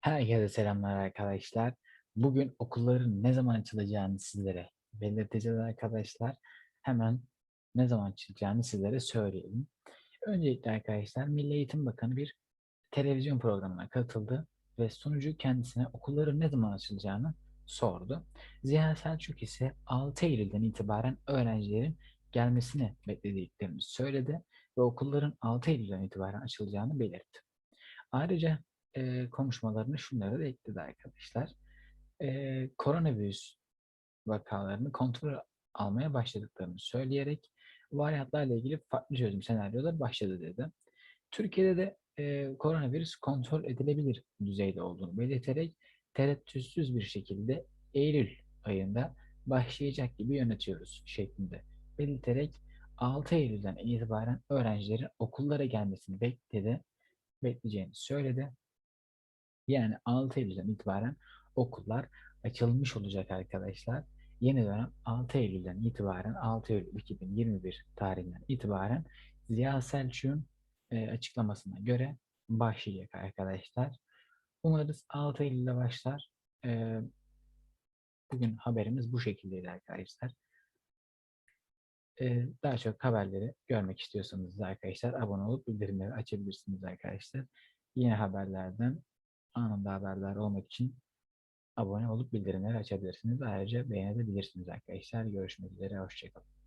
Herkese selamlar arkadaşlar. Bugün okulların ne zaman açılacağını sizlere belirteceğiz arkadaşlar. Hemen ne zaman açılacağını sizlere söyleyelim. Öncelikle arkadaşlar Milli Eğitim Bakanı bir televizyon programına katıldı ve sunucu kendisine okulların ne zaman açılacağını sordu. Ziya Selçuk ise 6 Eylül'den itibaren öğrencilerin gelmesini beklediklerini söyledi ve okulların 6 Eylül'den itibaren açılacağını belirtti. Ayrıca e, konuşmalarını şunları da ekledi arkadaşlar. E, koronavirüs vakalarını kontrol almaya başladıklarını söyleyerek varyantlarla ilgili farklı çözüm senaryoları başladı dedi. Türkiye'de de e, koronavirüs kontrol edilebilir düzeyde olduğunu belirterek tereddütsüz bir şekilde Eylül ayında başlayacak gibi yönetiyoruz şeklinde belirterek 6 Eylül'den itibaren öğrencilerin okullara gelmesini bekledi, bekleyeceğini söyledi. Yani 6 Eylül'den itibaren okullar açılmış olacak arkadaşlar. Yeni dönem 6 Eylül'den itibaren 6 Eylül 2021 tarihinden itibaren Ziya Selçuk'un e, açıklamasına göre başlayacak arkadaşlar. Umarız 6 Eylül'de başlar. E, bugün haberimiz bu şekildeydi arkadaşlar. E, daha çok haberleri görmek istiyorsanız da arkadaşlar abone olup bildirimleri açabilirsiniz arkadaşlar. Yeni haberlerden anında haberdar olmak için abone olup bildirimleri açabilirsiniz. Ayrıca beğenebilirsiniz arkadaşlar. Görüşmek üzere. Hoşçakalın.